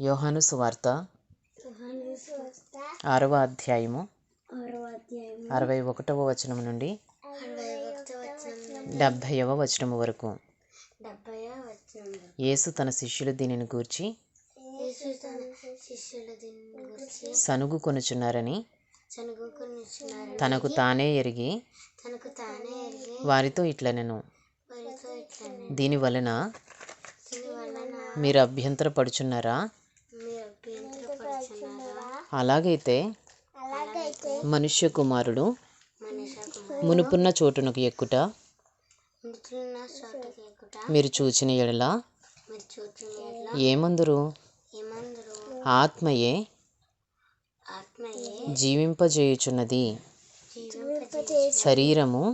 యోహాను సువార్త ఆరవ అధ్యాయము అరవై ఒకటవ వచనం నుండి డెబ్భైవ వచనము వరకు. యేసు తన శిష్యులు దీనిని గూర్చి సనుగు కొనుచున్నారని తనకు తానే ఎరిగి వారితో ఇట్లనెను. దీని వలన మీరు అభ్యంతరపడుచున్నారా? అలాగైతే మనుష్య కుమారుడు మునుపున్న చోటునకు ఎక్కుట మీరు చూచిన ఎడల ఏమందురు? ఆత్మయే జీవింపజేయుచున్నది. జీవింపజే శరీరము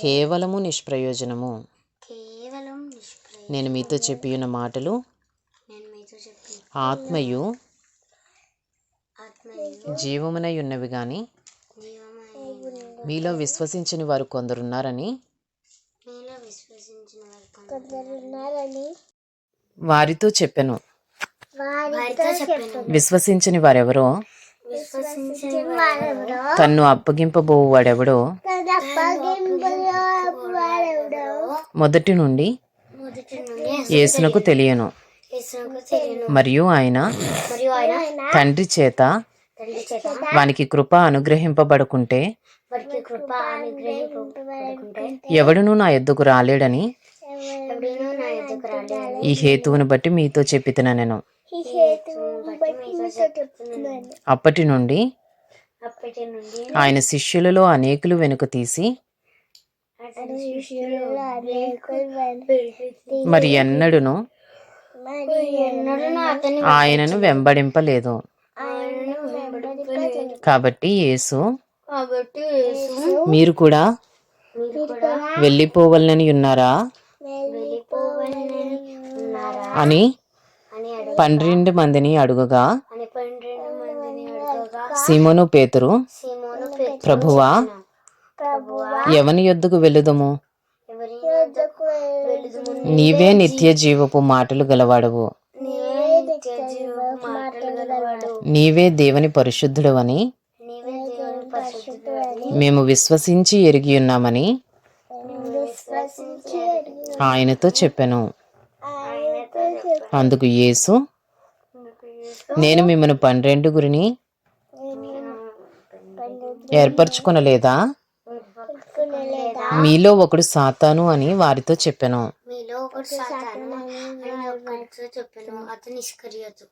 కేవలము నిష్ప్రయోజనము. నేను మీతో చెప్పియున్న మాటలు ఆత్మయు జీవమునై ఉన్నవి గాని జీవమైన మీలో విశ్వసించని వారు కొందరున్నారని వారితో చెప్పెను. విశ్వసించని వారెవరో? తన్ను అప్పగింపబోవు వాడెవడో మొదటి నుండి యేసునకు తెలియను. మరియు ఆయన తండ్రి చేత వానికి కృప అనుగ్రహింపబడుకుంటే ఎవడునూ నా ఎద్దుకు రాలేడని ఈ హేతువును బట్టి మీతో చెప్పితిన నేను. అప్పటి నుండి ఆయన శిష్యులలో అనేకులు వెనుక తీసి మరి ఎన్నడును ఆయనను వెంబడింపలేదు. కాబట్టి యేసు కాబట్టి యేసు మీరు కూడా వెళ్ళిపోవాలని ఉన్నారా? అని పన్నెండు మందిని అడుగగా అని పన్నెండు మందిని అడగగా సీమోను పేతురు సీమోను పేతురు. ప్రభువా ప్రభువా ఎవని యొద్దకు వెళ్ళుదము? నీవే నిత్య జీవపు మాటలు గలవాడవు. నీవే దేవుని పరిశుద్ధుడు అని మేము విశ్వసించి ఎరిగి ఉన్నామని. ఆయనతో చెప్పాను. అందుకు యేసు నేను మిమ్మల్ని పన్నెండు గురిని ఏర్పరచుకొనలేదా? మీలో ఒకడు సాతాను అని వారితో చెప్పాను. ఒకటి సాతాను అని ఒకరితో చెప్పాను అతను ఇస్కరియోతు